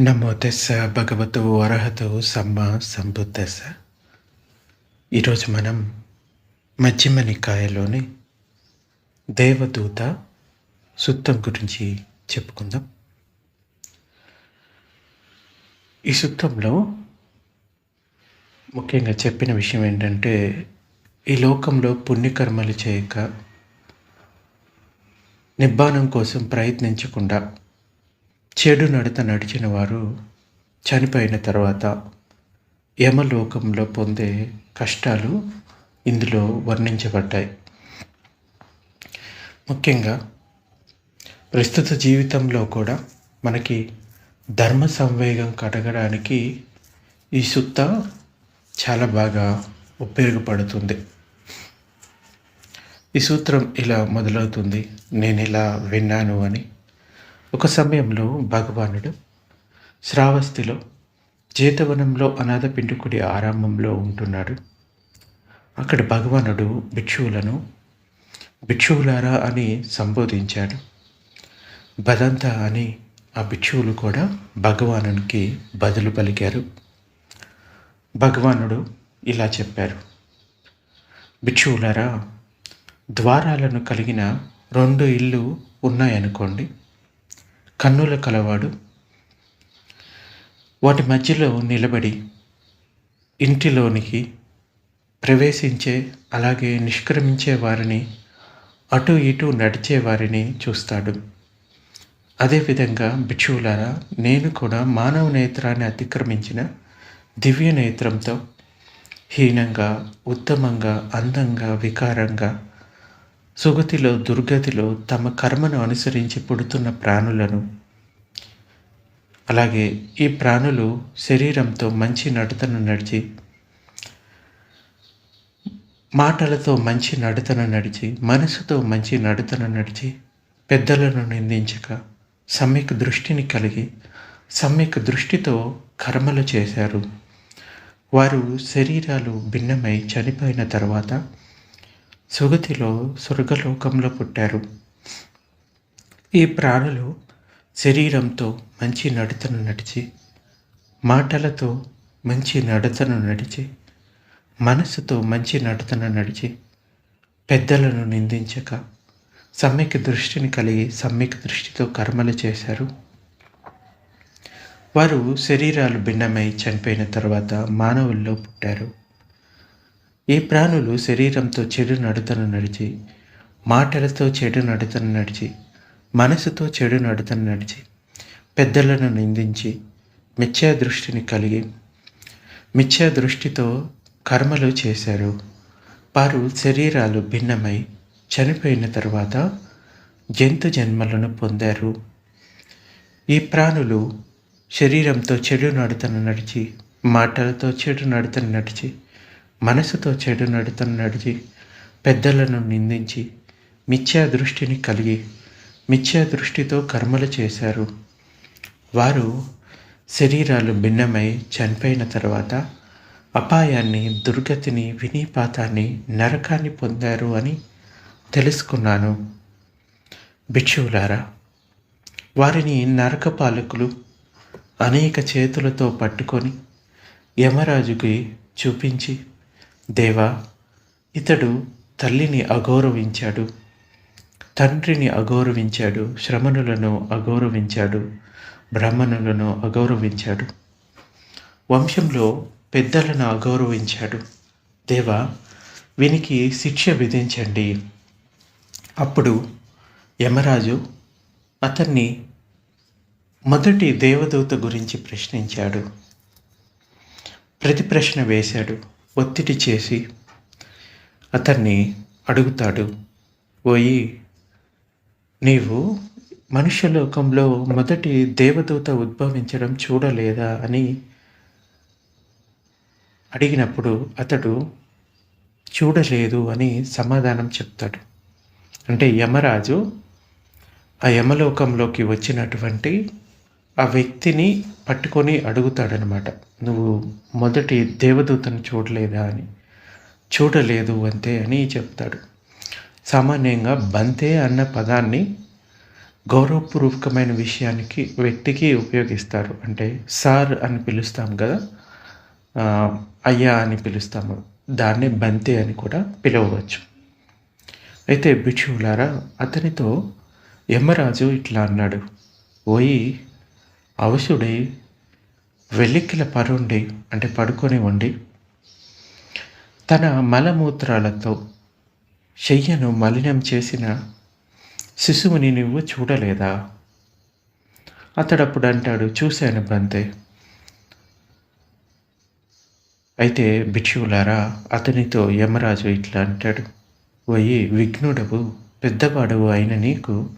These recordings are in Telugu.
నమో తెస్స భగవతు అర్హతు సమ్మ సంబుద్ధస్స ఈరోజు మనం మధ్యమ నికాయలోని దేవదూత సుత్తం గురించి చెప్పుకుందాం. ఈ సుత్తంలో ముఖ్యంగా చెప్పిన విషయం ఏంటంటే ఈ లోకంలో పుణ్యకర్మలు చేయక నిబ్బానం కోసం ప్రయత్నించకుండా చెడు నడత నడిచిన వారు చనిపోయిన తర్వాత యమలోకంలో పొందే కష్టాలు ఇందులో వర్ణించబడ్డాయి. ముఖ్యంగా ప్రస్తుత జీవితంలో కూడా మనకి ధర్మ సంవేగం కడగడానికి ఈ సుత్త చాలా బాగా ఉపయోగపడుతుంది. ఈ సూత్రం ఇలా మొదలవుతుంది నేను ఇలా విన్నాను అని. ఒక సమయంలో భగవానుడు శ్రావస్తిలో జేతవనంలో అనాథ పిండుకుడి ఆరంభంలో ఉంటున్నాడు. అక్కడ భగవానుడు భిక్షువులను భిక్షువులారా అని సంబోధించాడు. భదంత అని ఆ భిక్షువులు కూడా భగవానునికి బదులు పలికారు. భగవానుడు ఇలా చెప్పారు. భిక్షువులారా ద్వారాలను కలిగిన రెండు ఇల్లు ఉన్నాయనుకోండి. కన్నుల కలవాడు. వాటి మధ్యలో నిలబడి ఇంటిలోనికి ప్రవేశించే అలాగే నిష్క్రమించే వారిని అటు ఇటు నడిచే వారిని చూస్తాడు. అదేవిధంగా భిక్షువులారా నేను కూడా మానవ నేత్రాన్ని అతిక్రమించిన దివ్య నేత్రంతో హీనంగా ఉత్తమంగా అందంగా వికారంగా సుగతిలో దుర్గతిలో తమ కర్మను అనుసరించి పుడుతున్న ప్రాణులను. అలాగే ఈ ప్రాణులు శరీరంతో మంచి నడతను నడిచి మాటలతో మంచి నడతను నడిచి మనసుతో మంచి నడతను నడిచి పెద్దలను నిందించక సమ్యక్ దృష్టిని కలిగి సమ్యక్ దృష్టితో కర్మలు చేశారు. వారు శరీరాలు భిన్నమై చనిపోయిన తర్వాత సుగతిలో స్వర్గలోకంలో పుట్టారు. ఈ ప్రాణులు శరీరంతో మంచి నడతను నడిచి మాటలతో మంచి నడతను నడిచి మనసుతో మంచి నడతను నడిచి పెద్దలను నిందించక సమ్యక్ దృష్టిని కలిగి సమ్యక్ దృష్టితో కర్మలు చేశారు. వారు శరీరాలు భిన్నమై చనిపోయిన తర్వాత మానవుల్లో పుట్టారు. ఈ ప్రాణులు శరీరంతో చెడు నడతను నడిచి మాటలతో చెడు నడతను నడిచి మనసుతో చెడు నడతను నడిచి పెద్దలను నిందించి మిథ్యా దృష్టిని కలిగి మిథ్యా దృష్టితో కర్మలు చేశారు. వారు శరీరాలు భిన్నమై చనిపోయిన తర్వాత జంతు జన్మలను పొందారు. ఈ ప్రాణులు శరీరంతో చెడు నడతను నడిచి మాటలతో చెడు నడతను నడిచి మనసుతో చెడు నడతను నడిచి పెద్దలను నిందించి మిథ్యా దృష్టిని కలిగి మిథ్యా దృష్టితో కర్మలు చేశారు. వారు శరీరాలు భిన్నమై చనిపోయిన తర్వాత అపాయాన్ని దుర్గతిని వినీపాతాన్ని నరకాన్ని పొందారు అని తెలుసుకున్నాను. భిక్షువులారా వారిని నరక పాలకులు అనేక చేతులతో పట్టుకొని యమరాజుకి చూపించి దేవా ఇతడు తల్లిని అగౌరవించాడు తండ్రిని అగౌరవించాడు శ్రమణులను అగౌరవించాడు బ్రాహ్మణులను అగౌరవించాడు. వంశంలో పెద్దలను అగౌరవించాడు. దేవా వీనికి శిక్ష విధించండి. అప్పుడు యమరాజు అతన్ని మొదటి దేవదూత గురించి ప్రశ్నించాడు. ప్రతి ప్రశ్న వేశాడు. ఒత్తిడి చేసి అతన్ని అడుగుతాడు పోయి నీవు మనుష్యలోకంలో మొదటి దేవదూత ఉద్భవించడం చూడలేదా? అని అడిగినప్పుడు అతడు చూడలేదు అని సమాధానం చెప్తాడు. అంటే యమరాజు ఆ యమలోకంలోకి వచ్చినటువంటి ఆ వ్యక్తిని పట్టుకొని అడుగుతాడనమాట. నువ్వు మొదటి దేవదూతను చూడలేదా అని? చూడలేదు అంతే అని చెప్తాడు. సామాన్యంగా బంతే అన్న పదాన్ని గౌరవపూర్వకమైన విషయానికి వ్యక్తికి ఉపయోగిస్తారు. అంటే సార్ అని పిలుస్తాం కదా అయ్యా అని పిలుస్తాము. దాన్నే బంతే అని కూడా పిలవవచ్చు. అయితే భిక్షువులారా అతనితో యమరాజు ఇట్లా అన్నాడు. ఓయి అవశుడై వెలికిల పరుండి అంటే పడుకొని ఉండి తన మలమూత్రాలతో శయ్యను మలినం చేసిన శిశువుని నువ్వు చూడలేదా? అతడప్పుడు అంటాడు చూశాను బంతే. అయితే భిక్షువులారా అతనితో యమరాజు ఇట్లా అంటాడు పోయి విఘ్నుడవు పెద్దవాడవు అయిన నీకు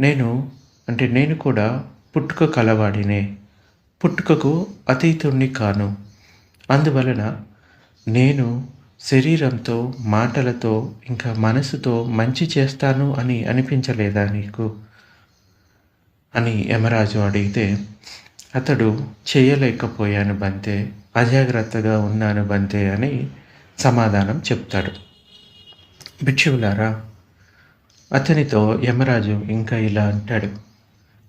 నేను అంటే నేను కూడా పుట్టుక కలవాడినే పుట్టుకకు అతీతుణ్ణి కాను. అందువలన నేను శరీరంతో మాటలతో ఇంకా మనసుతో మంచి చేస్తాను అని అనిపించలేదా నీకు? అని యమరాజు అడిగితే అతడు చేయలేకపోయాను బంతే అజాగ్రత్తగా ఉన్నాను బంతే అని సమాధానం చెప్తాడు. భిక్షువులారా అతనితో యమరాజు ఇంకా ఇలా అంటాడు.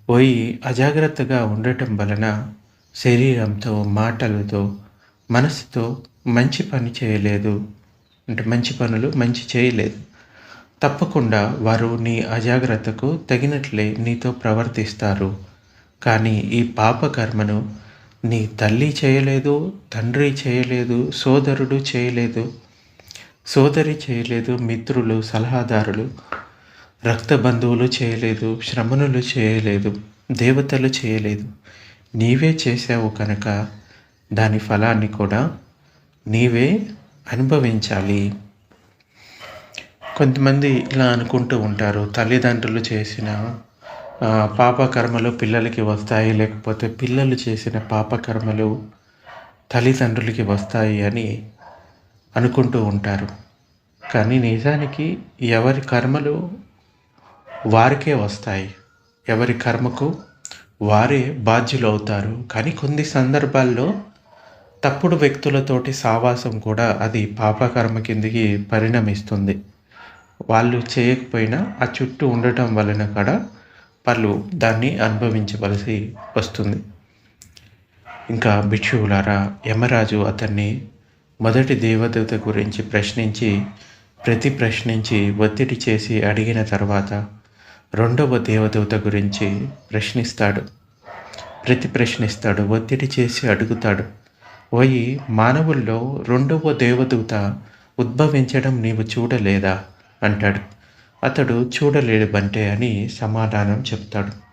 పోయి అజాగ్రత్తగా ఉండటం వలన శరీరంతో మాటలతో మనసుతో మంచి పని చేయలేదు. అంటే మంచి పనులు మంచి చేయలేదు. తప్పకుండా వారు నీ అజాగ్రత్తకు తగినట్లే నీతో ప్రవర్తిస్తారు. కానీ ఈ పాపకర్మను నీ తల్లి చేయలేదు తండ్రి చేయలేదు సోదరుడు చేయలేదు. సోదరి చేయలేదు మిత్రులు సలహాదారులు రక్త బంధువులు చేయలేదు శ్రమణులు చేయలేదు దేవతలు చేయలేదు. నీవే చేసావు కనుక దాని ఫలాన్ని కూడా నీవే అనుభవించాలి. కొంతమంది ఇలా అనుకుంటూ ఉంటారు. తల్లిదండ్రులు చేసిన పాపకర్మలు పిల్లలకి వస్తాయి లేకపోతే పిల్లలు చేసిన పాపకర్మలు తల్లిదండ్రులకి వస్తాయి అని అనుకుంటూ ఉంటారు. కానీ నిజానికి ఎవరి కర్మలు వారికే వస్తాయి. ఎవరి కర్మకు వారే బాధ్యులు అవుతారు కానీ కొన్ని సందర్భాల్లో తప్పుడు వ్యక్తులతోటి సావాసం కూడా అది పాపకర్మ కిందికి పరిణమిస్తుంది. వాళ్ళు చేయకపోయినా ఆ చుట్టూ ఉండటం వలన కూడా వాళ్ళు దాన్ని అనుభవించవలసి వస్తుంది. ఇంకా భిక్షువులారా యమరాజు అతన్ని మొదటి దేవదూత గురించి ప్రశ్నించి ప్రతి ప్రశ్నించి ఒత్తిడి చేసి అడిగిన తర్వాత రెండవ దేవదూత గురించి ప్రశ్నిస్తాడు. ప్రతి ప్రశ్నిస్తాడు ఒత్తిడి చేసి అడుగుతాడు. పోయి మానవుల్లో రెండవ దేవదూత ఉద్భవించడం నీవు చూడలేదా? అంటాడు. అతడు చూడలేడు బంటే అని సమాధానం చెప్తాడు.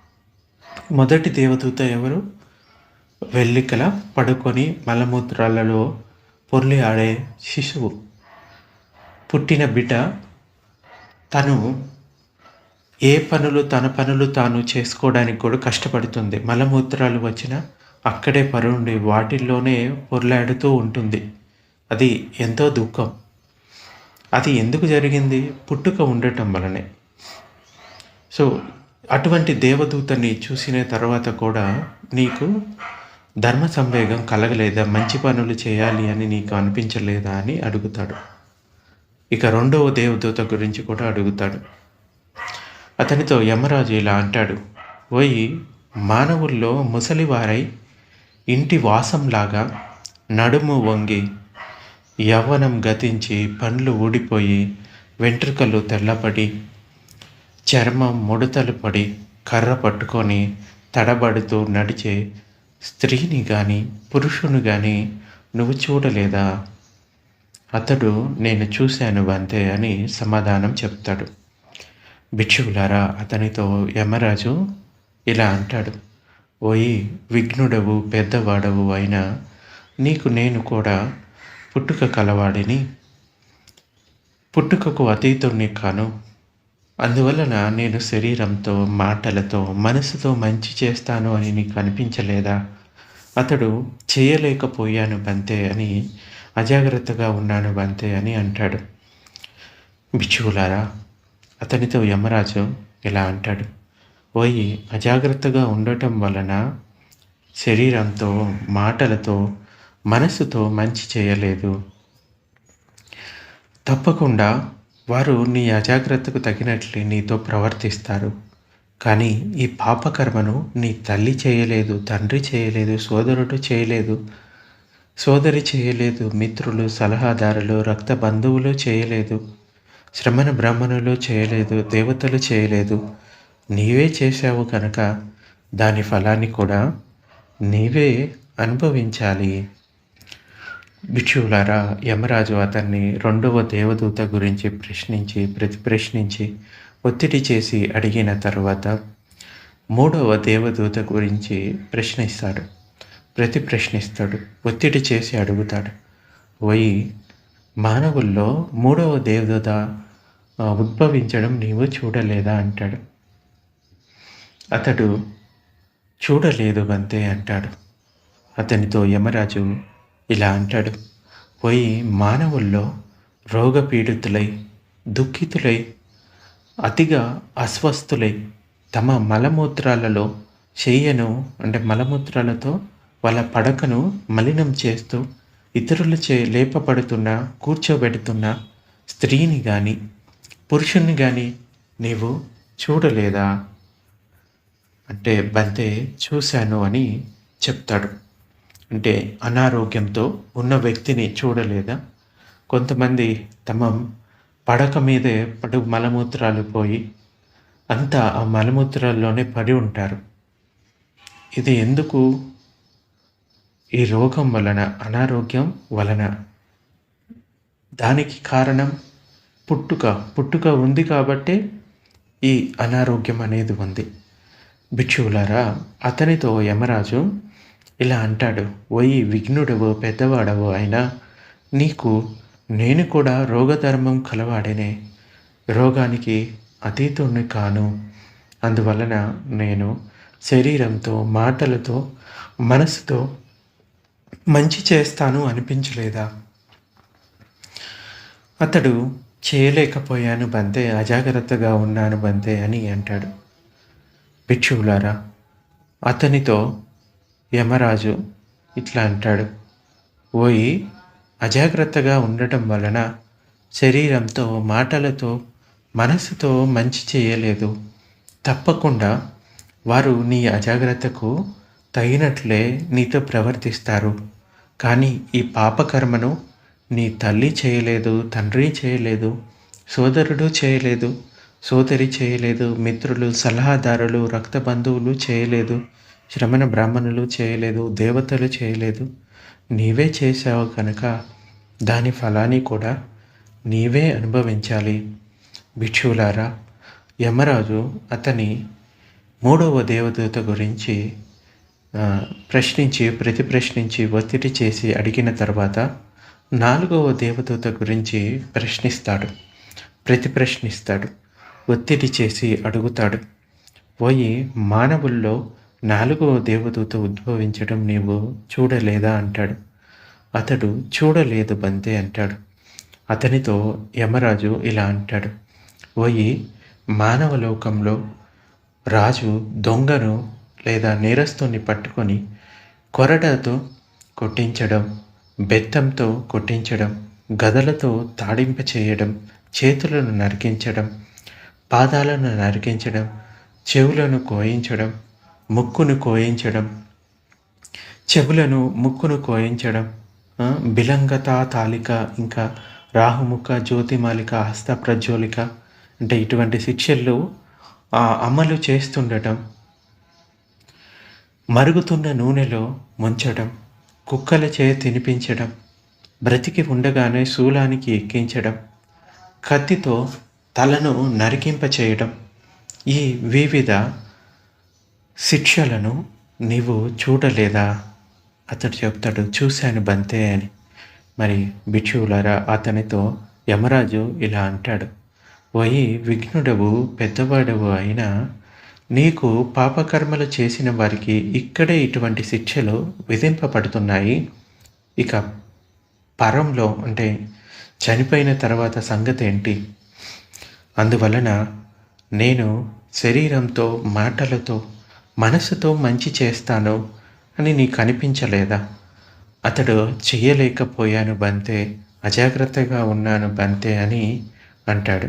మొదటి దేవదూత ఎవరు? వెల్లికల పడుకొని మలమూత్రాలలో పొర్లి ఆడే శిశువు. పుట్టిన బిడ్డ తను ఏ పనులు తన పనులు తాను చేసుకోవడానికి కూడా కష్టపడుతుంది. మలమూత్రాలు వచ్చినా అక్కడే పరుండి వాటిల్లోనే పొర్లాడుతూ ఉంటుంది. అది ఎంతో దుఃఖం. అది ఎందుకు జరిగింది? పుట్టుక ఉండటం వలనే. సో అటువంటి దేవదూతని చూసిన తర్వాత కూడా నీకు ధర్మ సంవేగం కలగలేదా? మంచి పనులు చేయాలి అని నీకు అనిపించలేదా అని అడుగుతాడు. ఇక రెండవ దేవదూత గురించి కూడా అడుగుతాడు. అతనితో యమరాజు ఇలా అంటాడు పోయి మానవుల్లో ముసలివారై ఇంటి వాసంలాగా నడుము వంగి యవ్వనం గతించి పండ్లు ఊడిపోయి వెంట్రుకలు తెల్లపడి చర్మం ముడతలు పడి కర్ర పట్టుకొని తడబడుతూ నడిచే స్త్రీని కానీ పురుషుని కానీ నువ్వు చూడలేదా? అతడు నేను చూశాను అంతే అని సమాధానం చెప్తాడు. భిక్షువులారా అతనితో యమరాజు ఇలా అంటాడు ఓయి విఘ్నుడవు పెద్దవాడవు అయినా నీకు నేను కూడా పుట్టుక కలవాడిని. పుట్టుకకు అతీతుణ్ణి కాను. అందువలన నేను శరీరంతో మాటలతో మనసుతో మంచి చేస్తాను అని నీకు అనిపించలేదా? అతడు చేయలేకపోయాను బంతే అని అజాగ్రత్తగా ఉన్నాను బంతే అని అంటాడు. బిచ్చువులారా అతనితో యమరాజు ఇలా అంటాడు ఓయి అజాగ్రత్తగా ఉండటం వలన శరీరంతో మాటలతో మనసుతో మంచి చేయలేదు. తప్పకుండా వారు నీ అజాగ్రత్తకు తగినట్లే నీతో ప్రవర్తిస్తారు. కానీ ఈ పాపకర్మను నీ తల్లి చేయలేదు తండ్రి చేయలేదు సోదరుడు చేయలేదు. సోదరి చేయలేదు మిత్రులు సలహాదారులు రక్త బంధువులు చేయలేదు. శ్రమణ బ్రాహ్మణులు చేయలేదు దేవతలు చేయలేదు. నీవే చేశావు కనుక దాని ఫలాన్ని కూడా నీవే అనుభవించాలి. భిక్షువులారా యమరాజు అతన్ని రెండవ దేవదూత గురించి ప్రశ్నించి ప్రతి ప్రశ్నించి ఒత్తిడి చేసి అడిగిన తరువాత మూడవ దేవదూత గురించి ప్రశ్నిస్తాడు. ప్రతి ప్రశ్నిస్తాడు ఒత్తిడి చేసి అడుగుతాడు. పోయి మానవుల్లో మూడవ దేవదూత ఉద్భవించడం నీవు చూడలేదా అంటాడు. అతడు చూడలేదు అంతే అంటాడు. అతనితో యమరాజు ఇలా అంటాడు పోయి మానవుల్లో రోగపీడితులై దుఃఖితులై అతిగా అస్వస్థులై తమ మలమూత్రాలలో చెయ్యను అంటే మలమూత్రాలతో వాళ్ళ పడకను మలినం చేస్తూ ఇతరుల చే లేపబడుతున్న కూర్చోబెడుతున్న స్త్రీని కానీ పురుషుణ్ణి కానీ నీవు చూడలేదా? అంటే బంతే చూశాను అని చెప్తాడు. అంటే అనారోగ్యంతో ఉన్న వ్యక్తిని చూడలేదా? కొంతమంది తమ పడక మీదే పడు మలమూత్రాలు పోయి అంతా ఆ మలమూత్రాల్లోనే పడి ఉంటారు. ఇది ఎందుకు? ఈ రోగం వలన అనారోగ్యం వలన. దానికి కారణం పుట్టుక పుట్టుక ఉంది కాబట్టే ఈ అనారోగ్యం అనేది ఉంది. భిక్షువులారా అతనితో యమరాజు ఇలా అంటాడు ఓయి విఘ్నుడవో పెద్దవాడవో అయినా నీకు నేను కూడా రోగధర్మం కలవాడనే. రోగానికి అతీతుణ్ణి కాను. అందువలన నేను శరీరంతో మాటలతో మనసుతో మంచి చేస్తాను అనిపించలేదా? అతడు చేయలేకపోయాను బంతే అజాగ్రత్తగా ఉన్నాను బంతే అని అంటాడు. భిక్షువులారా అతనితో యమరాజు ఇట్లా అంటాడు. ఓయి అజాగ్రత్తగా ఉండటం వలన శరీరంతో మాటలతో మనసుతో మంచి చేయలేదు. తప్పకుండా వారు నీ అజాగ్రత్తకు తగినట్లే నీతో ప్రవర్తిస్తారు. కానీ ఈ పాపకర్మను నీ తల్లి చేయలేదు తండ్రి చేయలేదు సోదరుడు చేయలేదు సోదరి చేయలేదు మిత్రులు సలహాదారులు రక్త బంధువులు చేయలేదు శ్రమణ బ్రాహ్మణులు చేయలేదు దేవతలు చేయలేదు. నీవే చేశావు కనుక దాని ఫలాన్ని కూడా నీవే అనుభవించాలి. భిక్షువులారా యమరాజు అతని మూడవ దేవదూత గురించి ప్రశ్నించి ప్రతి ప్రశ్నించి ఒత్తిడి చేసి అడిగిన తర్వాత నాలుగవ దేవదూత గురించి ప్రశ్నిస్తాడు. ప్రతి ప్రశ్నిస్తాడు ఒత్తిడి చేసి అడుగుతాడు. పోయి మానవుల్లో నాలుగవ దేవదూత ఉద్భవించడం నీవు చూడలేదా? అంటాడు. అతడు చూడలేదు బంతే అంటాడు. అతనితో యమరాజు ఇలా అంటాడు. పోయి మానవ లోకంలో రాజు దొంగను లేదా నేరస్తుని పట్టుకొని కొరటతో కొట్టించడం బెత్తంతో కొట్టించడం గదలతో తాడింప చేయడం చేతులను నరికించడం పాదాలను నరికించడం చెవులను కోయించడం ముక్కును కోయించడం చెవులను ముక్కును కోయించడం బిలంగత తాలిక ఇంకా రాహుముఖ జ్యోతిమాలిక హస్త ప్రజ్వలిక అంటే ఇటువంటి శిక్షలు అమలు చేస్తుండటం మరుగుతున్న నూనెలో ముంచడం. కుక్కల చేయ తినిపించడం బ్రతికి ఉండగానే శూలానికి ఎక్కించడం కత్తితో తలను నరికింప చేయడం ఈ వివిధ శిక్షలను నీవు చూడలేదా? అతడు చెప్తాడు చూశాను బంతే అని. మరి భిక్షువులారా అతనితో యమరాజు ఇలా అంటాడు వయి విఘ్నుడవు పెద్దవాడవు అయినా నీకు పాపకర్మలు చేసిన వారికి ఇక్కడే ఇటువంటి శిక్షలు విధింపబడుతున్నాయి. ఇక పరంలో అంటే చనిపోయిన తర్వాత సంగతి ఏంటి? అందువలన నేను శరీరంతో మాటలతో మనసుతో మంచి చేస్తాను అని నీకు అనిపించలేదా? అతడు చెయ్యలేకపోయాను బంతే అజాగ్రత్తగా ఉన్నాను బంతే అని అంటాడు.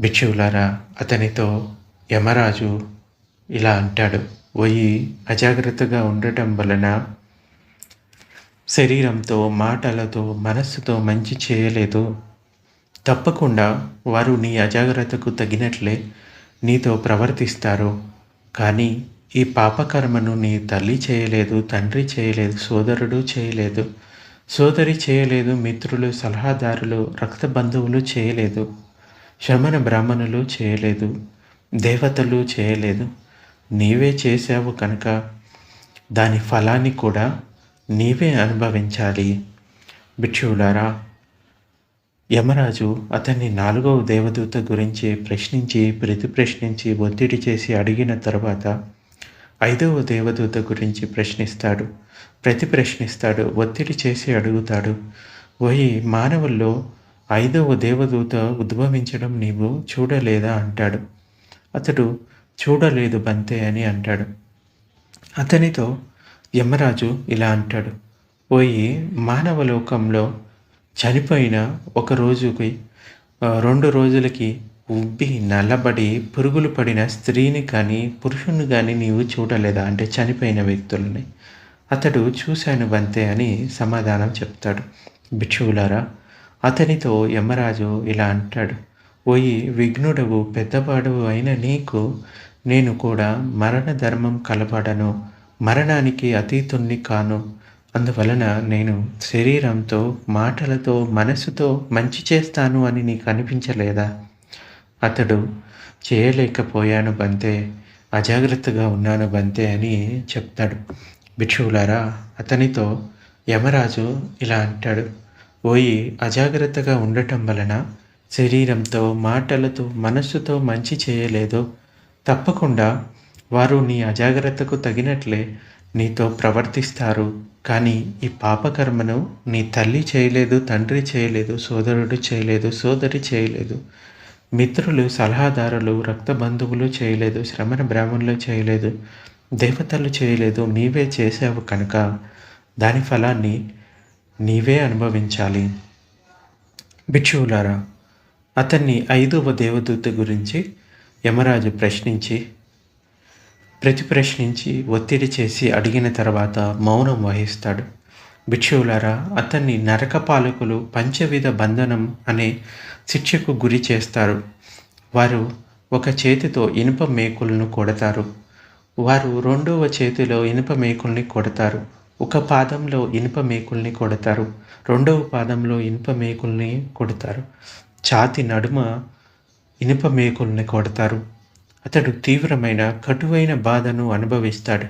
భిక్షువులారా అతనితో యమరాజు ఇలా అంటాడు ఒయ్యి అజాగ్రత్తగా ఉండటం వలన శరీరంతో మాటలతో మనస్సుతో మంచి చేయలేదు. తప్పకుండా వారు నీ అజాగ్రత్తకు తగినట్లే నీతో ప్రవర్తిస్తారు. కానీ ఈ పాపకర్మను నీ తల్లి చేయలేదు తండ్రి చేయలేదు సోదరుడు చేయలేదు. సోదరి చేయలేదు మిత్రులు సలహాదారులు రక్త బంధువులు చేయలేదు. శ్రమణ బ్రాహ్మణులు చేయలేదు. దేవతలు చేయలేదు. నీవే చేశావు కనుక దాని ఫలాన్ని కూడా నీవే అనుభవించాలి. భిక్షువులారా యమరాజు అతన్ని నాలుగవ దేవదూత గురించి ప్రశ్నించి ప్రతి ప్రశ్నించి ఒత్తిడి చేసి అడిగిన తర్వాత ఐదవ దేవదూత గురించి ప్రశ్నిస్తాడు. ప్రతి ప్రశ్నిస్తాడు ఒత్తిడి చేసి అడుగుతాడు. పోయి మానవుల్లో ఐదవ దేవదూత ఉద్భవించడం నీవు చూడలేదా? అంటాడు. అతడు చూడలేదు బంతే అని అంటాడు. అతనితో యమరాజు ఇలా అంటాడు పోయి మానవ లోకంలో చనిపోయిన ఒక రోజుకి రెండు రోజులకి ఉబ్బి నల్లబడి పురుగులు పడిన స్త్రీని కానీ పురుషుని కానీ నీవు చూడలేదా? అంటే చనిపోయిన వ్యక్తులని. అతడు చూశాను బంతే అని సమాధానం చెప్తాడు. భిక్షువులారా అతనితో యమరాజు ఇలా అంటాడు ఓయి విఘ్నుడవు పెద్దవాడవు అయిన నీకు నేను కూడా మరణ ధర్మం కలపడను. మరణానికి అతీతుణ్ణి కాను. అందువలన నేను శరీరంతో మాటలతో మనసుతో మంచి చేస్తాను అని నీకు అనిపించలేదా? అతడు చేయలేకపోయాను బంతే అజాగ్రత్తగా ఉన్నాను బంతే అని చెప్తాడు. భిక్షువులారా అతనితో యమరాజు ఇలా అంటాడు. పోయి అజాగ్రత్తగా ఉండటం వలన శరీరంతో మాటలతో మనస్సుతో మంచి చేయలేదో తప్పకుండా వారు నీ అజాగ్రత్తకు తగినట్లే నీతో ప్రవర్తిస్తారు. కానీ ఈ పాపకర్మను నీ తల్లి చేయలేదు తండ్రి చేయలేదు సోదరుడు చేయలేదు సోదరి చేయలేదు. మిత్రులు సలహాదారులు రక్త బంధువులు చేయలేదు శ్రమణ బ్రాహ్మణులు చేయలేదు దేవతలు చేయలేదు నీవే చేసావు కనుక దాని ఫలాన్ని నీవే అనుభవించాలి. భిక్షువులారా అతన్ని ఐదవ దేవదూత గురించి యమరాజు ప్రశ్నించి ప్రతి ప్రశ్నించి ఒత్తిడి చేసి అడిగిన తర్వాత మౌనం వహిస్తాడు. భిక్షువులారా అతన్ని నరక పాలకులు పంచవిధ బంధనం అనే శిక్షకు గురి చేస్తారు. వారు ఒక చేతితో ఇనుప మేకులను కొడతారు. వారు రెండవ చేతిలో ఇనుప మేకుల్ని కొడతారు. ఒక పాదంలో ఇనుప మేకుల్ని కొడతారు. రెండవ పాదంలో ఇనుప మేకుల్ని కొడతారు. ఛాతి నడుమ ఇనుప మేకుల్ని కొడతారు. అతడు తీవ్రమైన కటువైన బాధను అనుభవిస్తాడు.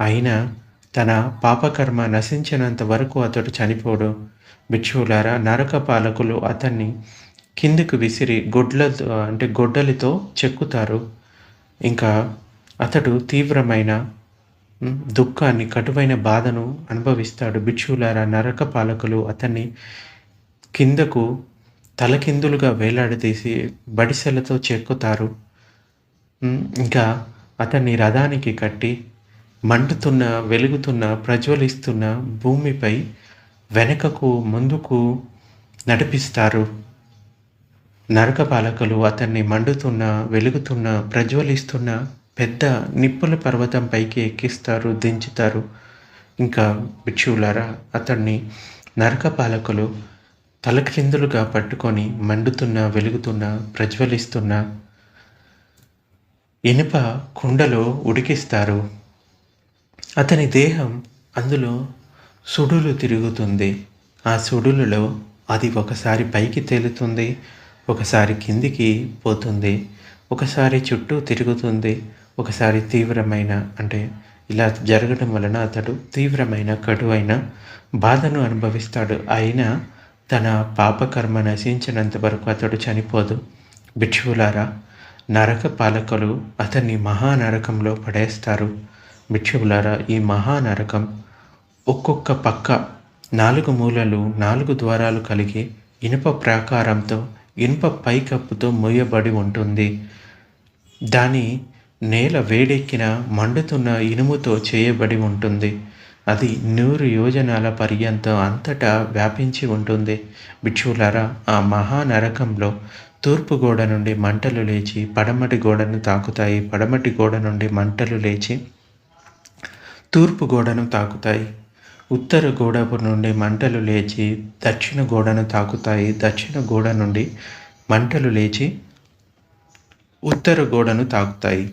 అయినా తన పాపకర్మ నశించినంత వరకు అతడు చనిపోడు. భిక్షువులారా నరక పాలకులు అతన్ని కిందకు విసిరి గొడ్లతో అంటే గొడ్డలితో చెక్కుతారు. ఇంకా అతడు తీవ్రమైన దుఃఖాన్ని కటువైన బాధను అనుభవిస్తాడు. భిక్షువులారా నరక పాలకులు అతన్ని కిందకు తలకిందులుగా వేలాడదీసి బడిసెలతో చెక్కుతారు ఇంకా అతన్ని రథానికి కట్టి మండుతున్న వెలుగుతున్న ప్రజ్వలిస్తున్న భూమిపై వెనకకు ముందుకు నడిపిస్తారు. నరకపాలకులు అతన్ని మండుతున్న వెలుగుతున్న ప్రజ్వలిస్తున్న పెద్ద నిప్పుల పర్వతం పైకి ఎక్కిస్తారు దించుతారు. ఇంకా బిక్షువులారా అతన్ని నరకపాలకులు తలక్రిందులుగా పట్టుకొని మండుతున్న వెలుగుతున్న ప్రజ్వలిస్తున్న ఇనుప కుండలో ఉడికిస్తారు. అతని దేహం అందులో సుడులు తిరుగుతుంది. ఆ సుడులలో అది ఒకసారి పైకి తేలుతుంది ఒకసారి కిందికి పోతుంది ఒకసారి చుట్టూ తిరుగుతుంది ఒకసారి తీవ్రమైన అంటే ఇలా జరగడం వలన అతడు తీవ్రమైన కటువైన బాధను అనుభవిస్తాడు. అయినా తన పాపకర్మ నశించినంత వరకు అతడు చనిపోదు. భిక్షువులారా నరక పాలకులు అతన్ని మహానరకంలో పడేస్తారు. భిక్షువులారా ఈ మహానరకం ఒక్కొక్క పక్క నాలుగు మూలలు నాలుగు ద్వారాలు కలిగి ఇనుప ప్రాకారంతో ఇనుప పైకప్పుతో మూయబడి ఉంటుంది. దాని నేల వేడెక్కిన మండుతున్న ఇనుముతో చేయబడి ఉంటుంది. అది నూరు యోజనాల పర్యంతం అంతటా వ్యాపించి ఉంటుంది. భిక్షువులారా ఆ మహానరకంలో తూర్పు గోడ నుండి మంటలు లేచి పడమటి గోడను తాకుతాయి. పడమటి గోడ నుండి మంటలు లేచి తూర్పు గోడను తాకుతాయి. ఉత్తర గోడ నుండి మంటలు లేచి దక్షిణ గోడను తాకుతాయి. దక్షిణ గోడ నుండి మంటలు లేచి ఉత్తర గోడను తాకుతాయి.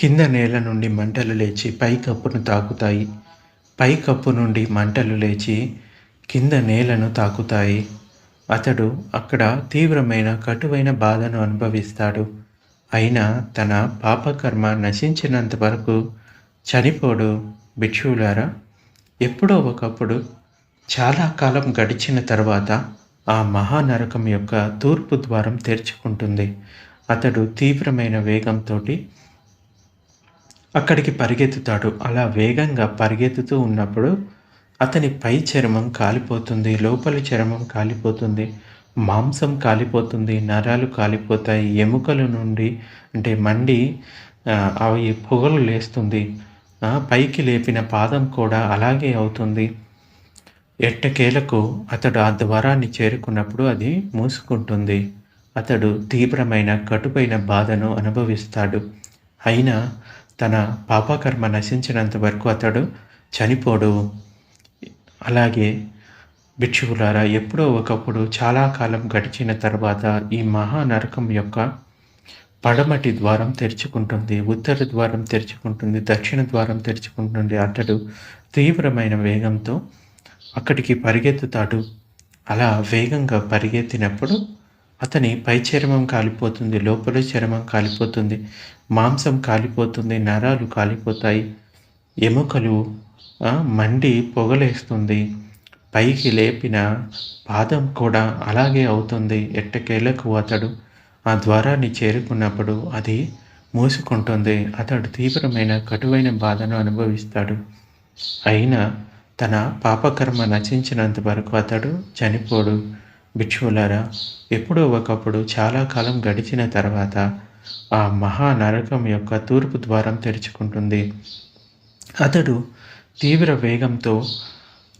కింద నేల నుండి మంటలు లేచి పైకప్పును తాకుతాయి. పైకప్పు నుండి మంటలు లేచి కింద నేలను తాకుతాయి. అతడు అక్కడ తీవ్రమైన కటువైన బాధను అనుభవిస్తాడు. అయినా తన పాపకర్మ నశించినంత వరకు చనిపోడు. భిక్షువులారా ఎప్పుడో ఒకప్పుడు చాలా కాలం గడిచిన తర్వాత ఆ మహానరకం యొక్క తూర్పు ద్వారం తెరుచుకుంటుంది. అతడు తీవ్రమైన వేగంతో అక్కడికి పరిగెత్తుతాడు. అలా వేగంగా పరిగెత్తుతూ ఉన్నప్పుడు అతని పై చర్మం కాలిపోతుంది లోపలి చర్మం కాలిపోతుంది మాంసం కాలిపోతుంది నరాలు కాలిపోతాయి ఎముకల నుండి అంటే మండి అవి పొగలు లేస్తుంది. పైకి లేపిన పాదం కూడా అలాగే అవుతుంది. ఎట్టకేలకు అతడు ఆ ద్వారాన్ని చేరుకున్నప్పుడు అది మూసుకుంటుంది. అతడు తీవ్రమైన కటుపైన బాధను అనుభవిస్తాడు. అయినా తన పాపకర్మ నశించినంత వరకు అతడు చనిపోడు. అలాగే భిక్షువులారా ఎప్పుడో ఒకప్పుడు చాలా కాలం గడిచిన తర్వాత ఈ మహానరకం యొక్క పడమటి ద్వారం తెరుచుకుంటుంది ఉత్తర ద్వారం తెరుచుకుంటుంది దక్షిణ ద్వారం తెరుచుకుంటుంది. అతడు తీవ్రమైన వేగంతో అక్కడికి పరిగెత్తుతాడు. అలా వేగంగా పరిగెత్తినప్పుడు అతని పై చర్మం కాలిపోతుంది లోపల చర్మం కాలిపోతుంది మాంసం కాలిపోతుంది నరాలు కాలిపోతాయి ఎముకలు మండి పొగలేస్తుంది పైకి లేపిన పాదం కూడా అలాగే అవుతుంది ఎట్టకేలకు అతడు ఆ ద్వారాన్ని చేరుకున్నప్పుడు అది మూసుకుంటుంది అతడు తీవ్రమైన కటువైన బాధను అనుభవిస్తాడు. అయినా తన పాపకర్మ నచించినంత వరకు అతడు చనిపోడు. భిక్షువులారా ఎప్పుడో ఒకప్పుడు చాలా కాలం గడిచిన తర్వాత ఆ మహా నరకం యొక్క తూర్పు ద్వారం తెరుచుకుంటుంది. అతడు తీవ్ర వేగంతో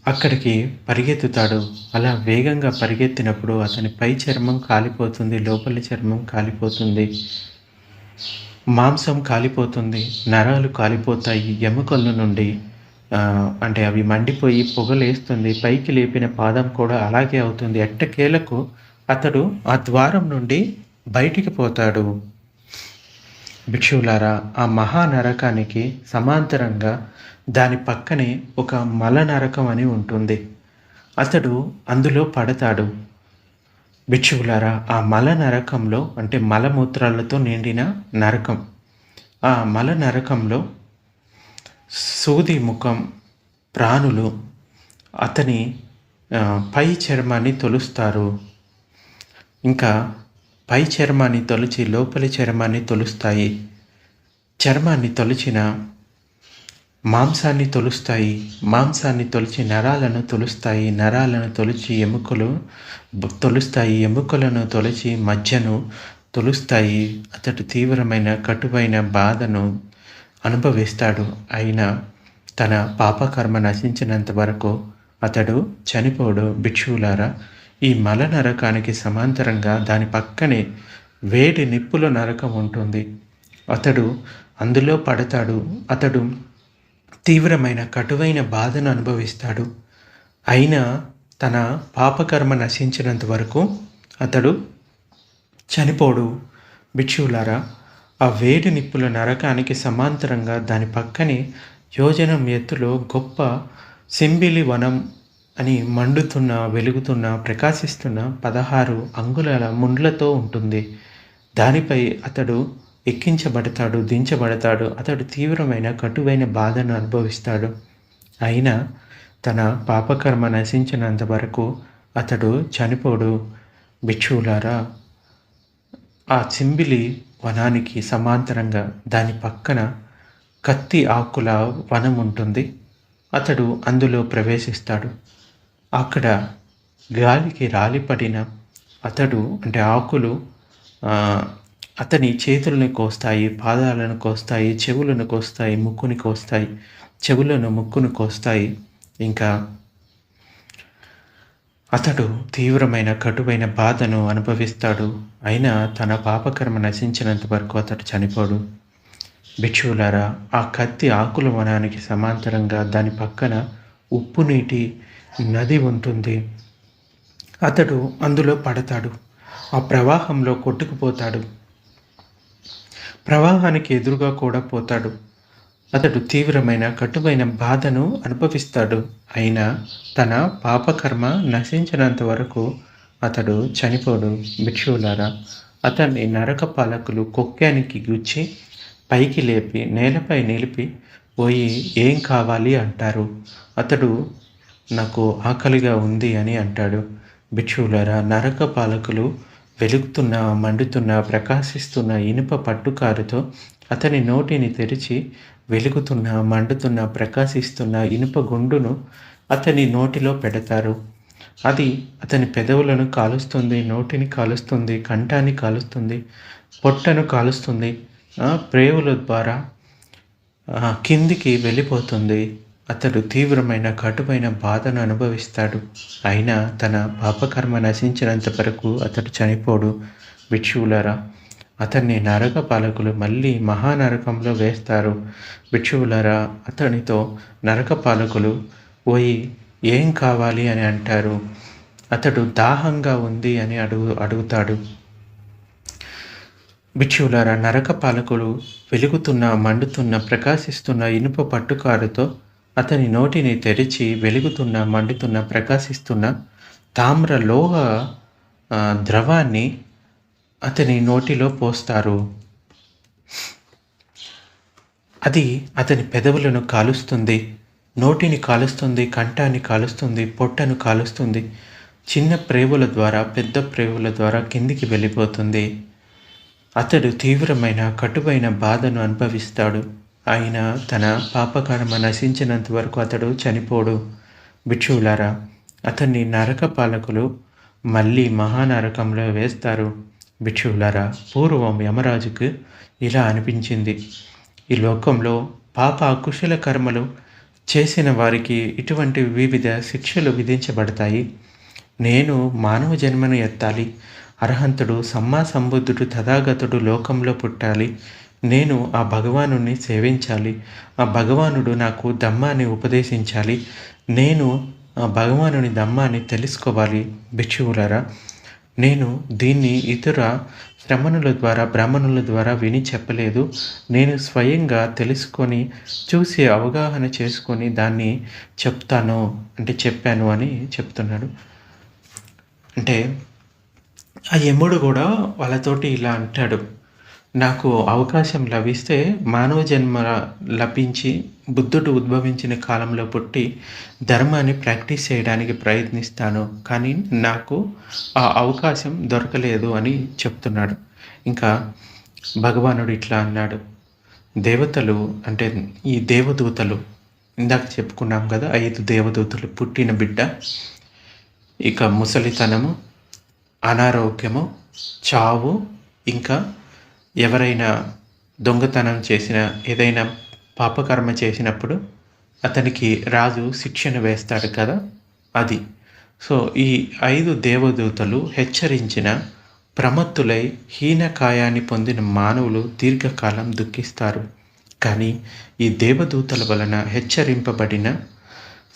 అక్కడికి పరిగెత్తుతాడు. అలా వేగంగా పరిగెత్తినప్పుడు అతని పై చర్మం కాలిపోతుంది లోపలి చర్మం కాలిపోతుంది. మాంసం కాలిపోతుంది నరాలు కాలిపోతాయి ఎముకల నుండి అంటే అవి మండిపోయి పొగలేస్తుంది. పైకి లేపిన పాదం కూడా అలాగే అవుతుంది. ఎట్టకేలకు అతడు ఆ ద్వారం నుండి బయటికి పోతాడు. భిక్షువులారా ఆ మహానరకానికి సమాంతరంగా దాని పక్కనే ఒక మల నరకం అని ఉంటుంది. అతడు అందులో పడతాడు. భిక్షువులారా ఆ మల నరకంలో అంటే మలమూత్రాలతో నిండిన నరకం. ఆ మల నరకంలో సూది ముఖం ప్రాణులు అతని పై చర్మాన్ని తొలుస్తారు. ఇంకా పై చర్మాన్ని తొలిచి లోపలి చర్మాన్ని తొలుస్తాయి. చర్మాన్ని తొలిచిన మాంసాన్ని తొలుస్తాయి. మాంసాన్ని తొలిచి నరాలను తొలుస్తాయి. నరాలను తొలిచి ఎముకలు తొలుస్తాయి. ఎముకలను తొలిచి మధ్యను తొలుస్తాయి. అతడు తీవ్రమైన కటువైన బాధను అనుభవిస్తాడు. అయినా తన పాపకర్మ నశించినంత వరకు అతడు చనిపోడు. భిక్షువులారా ఈ మల నరకానికి సమాంతరంగా దాని పక్కనే వేడి నిప్పుల నరకం ఉంటుంది. అతడు అందులో పడతాడు. అతడు తీవ్రమైన కటువైన బాధను అనుభవిస్తాడు. అయినా తన పాపకర్మ నశించినంత వరకు అతడు చనిపోడు. భిక్షువులారా ఆ వేడి నిప్పుల నరకానికి సమాంతరంగా దాని పక్కనే యోజనం ఎత్తులో గొప్ప సింబిలి వనం అని మండుతున్న వెలుగుతున్న ప్రకాశిస్తున్న పదహారు అంగుళాల ముండ్లతో ఉంటుంది. దానిపై అతడు ఎక్కించబడతాడు దించబడతాడు. అతడు తీవ్రమైన కటువైన బాధను అనుభవిస్తాడు. అయినా తన పాపకర్మ నశించినంత వరకు అతడు చనిపోడు. భిక్షువులారా ఆ చింబిలి వనానికి సమాంతరంగా దాని పక్కన కత్తి ఆకుల వనం ఉంటుంది. అతడు అందులో ప్రవేశిస్తాడు. అక్కడ గాలికి రాలిపడిన అతడు అంటే ఆకులు అతని చేతులను కోస్తాయి పాదాలను కోస్తాయి చెవులను కోస్తాయి ముక్కుని కోస్తాయి చెవులను ముక్కును కోస్తాయి. ఇంకా అతడు తీవ్రమైన కటువైన బాధను అనుభవిస్తాడు. అయినా తన పాపకర్మ నశించినంత వరకు అతడు చనిపోడు. భిక్షువులారా ఆ కత్తి ఆకుల వనానికి సమాంతరంగా దాని పక్కన ఉప్పు నీటి నది ఉంటుంది. అతడు అందులో పడతాడు. ఆ ప్రవాహంలో కొట్టుకుపోతాడు. ప్రవాహానికి ఎదురుగా కూడా పోతాడు. అతడు తీవ్రమైన కటువైన బాధను అనుభవిస్తాడు. అయినా తన పాపకర్మ నశించినంత వరకు అతడు చనిపోడు. భిక్షువులారా అతన్ని నరక పాలకులు కొక్కానికి గుచ్చి పైకి లేపి నేలపై నిలిపి పోయి ఏం కావాలి అంటారు? అతడు నాకు ఆకలిగా ఉంది అని అంటాడు. భిక్షువులారా నరక పాలకులు వెలుగుతున్న మండుతున్న ప్రకాశిస్తున్న ఇనుప పట్టుకారుతో అతని నోటిని తెరిచి వెలుగుతున్న మండుతున్న ప్రకాశిస్తున్న ఇనుప గుండును అతని నోటిలో పెడతారు. అది అతని పెదవులను కాలుస్తుంది నోటిని కాలుస్తుంది కంఠాన్ని కాలుస్తుంది పొట్టను కాలుస్తుంది ప్రేవుల ద్వారా కిందికి వెళ్ళిపోతుంది. అతడు తీవ్రమైన కటువైన బాధను అనుభవిస్తాడు. అయినా తన పాపకర్మ నశించినంత వరకు అతడు చనిపోడు. భిక్షువులరా అతన్ని నరక పాలకులు మళ్ళీ మహానరకంలో వేస్తారు. భిక్షువులరా అతనితో నరక పాలకులు పోయి ఏం కావాలి అని అంటారు? అతడు దాహంగా ఉంది అని అడుగు అడుగుతాడు. భిక్షువులారా నరక పాలకులు వెలుగుతున్న మండుతున్న ప్రకాశిస్తున్న ఇనుప పట్టుకారుతో అతని నోటిని తెరిచి వెలుగుతున్న మండుతున్న ప్రకాశిస్తున్న తామ్ర లోహ ద్రవాన్ని అతని నోటిలో పోస్తారు. అది అతని పెదవులను కాలుస్తుంది. నోటిని కాలుస్తుంది కంఠాన్ని కాలుస్తుంది పొట్టను కాలుస్తుంది. చిన్న ప్రేవుల ద్వారా పెద్ద ప్రేవుల ద్వారా కిందికి వెళ్ళిపోతుంది. అతడు తీవ్రమైన కటువైన బాధను అనుభవిస్తాడు. ఆయన తన పాపకర్మ నశించినంత వరకు అతడు చనిపోడు. భిక్షువులారా అతన్ని నరక పాలకులు మళ్ళీ మహానరకంలో వేస్తారు. భిక్షువులారా పూర్వం యమరాజుకు ఇలా అనిపించింది. ఈ లోకంలో పాప అకుశల కర్మలు చేసిన వారికి ఇటువంటి వివిధ శిక్షలు విధించబడతాయి. నేను మానవ జన్మను ఎత్తాలి. అర్హంతుడు సమ్మా సంబుద్ధుడు తథాగతుడు లోకంలో పుట్టాలి. నేను ఆ భగవాను సేవించాలి. ఆ భగవానుడు నాకు దమ్మాన్ని ఉపదేశించాలి. నేను ఆ భగవానుని దమ్మాన్ని తెలుసుకోవాలి. భిక్షువులరా నేను దీన్ని ఇతర శ్రమణుల ద్వారా బ్రాహ్మణుల ద్వారా విని చెప్పలేదు. నేను స్వయంగా తెలుసుకొని చూసి అవగాహన చేసుకొని దాన్ని చెప్తాను అంటే చెప్పాను అని చెప్తున్నాడు. అంటే ఆ యముడు కూడా వాళ్ళతోటి ఇలా అంటాడు. నాకు అవకాశం లభిస్తే మానవ జన్మ లభించి బుద్ధుడు ఉద్భవించిన కాలంలో పుట్టి ధర్మాన్ని ప్రాక్టీస్ చేయడానికి ప్రయత్నిస్తాను. కానీ నాకు ఆ అవకాశం దొరకలేదు అని చెప్తున్నాడు. ఇంకా భగవానుడు ఇట్లా అన్నాడు. దేవతలు అంటే ఈ దేవదూతలు ఇందాక చెప్పుకున్నాం కదా ఐదు దేవదూతలు పుట్టిన బిడ్డ. ఇక ముసలితనము అనారోగ్యము చావు ఇంకా ఎవరైనా దొంగతనం చేసిన ఏదైనా పాపకర్మ చేసినప్పుడు అతనికి రాజు శిక్షను వేస్తాడు కదా? అది. సో ఈ ఐదు దేవదూతలు హెచ్చరించిన ప్రమత్తులై హీనకాయాన్ని పొందిన మానవులు దీర్ఘకాలం దుఃఖిస్తారు. కానీ ఈ దేవదూతల వలన హెచ్చరింపబడిన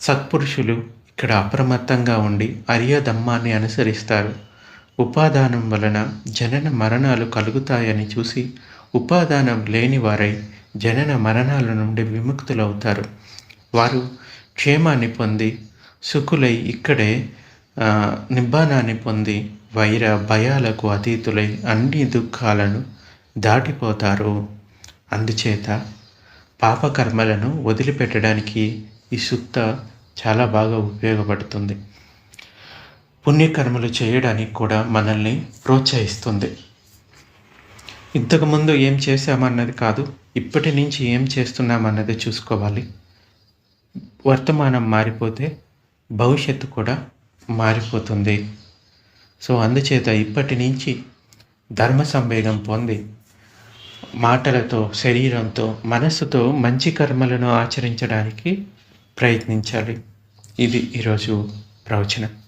సత్పురుషులు ఇక్కడ అప్రమత్తంగా ఉండి అర్యధమ్మాన్ని అనుసరిస్తారు. ఉపాదానం వలన జనన మరణాలు కలుగుతాయని చూసి ఉపాదానం లేని వారై జనన మరణాల నుండి విముక్తులవుతారు. వారు క్షేమాన్ని పొంది సుఖులై ఇక్కడే నిబ్బానాన్ని పొంది వైర భయాలకు అతీతులై అన్ని దుఃఖాలను దాటిపోతారు. అందుచేత పాపకర్మలను వదిలిపెట్టడానికి ఈ సుత్త చాలా బాగా ఉపయోగపడుతుంది. పుణ్యకర్మలు చేయడానికి కూడా మనల్ని ప్రోత్సహిస్తుంది. ఇంతకుముందు ఏం చేశామన్నది కాదు ఇప్పటి నుంచి ఏం చేస్తున్నామన్నది చూసుకోవాలి. వర్తమానం మారిపోతే భవిష్యత్తు కూడా మారిపోతుంది. సో అందుచేత ఇప్పటి నుంచి ధర్మ సంవేగం పొంది మాటలతో శరీరంతో మనస్సుతో మంచి కర్మలను ఆచరించడానికి ప్రయత్నించాలి. ఇది ఈరోజు ప్రవచనం.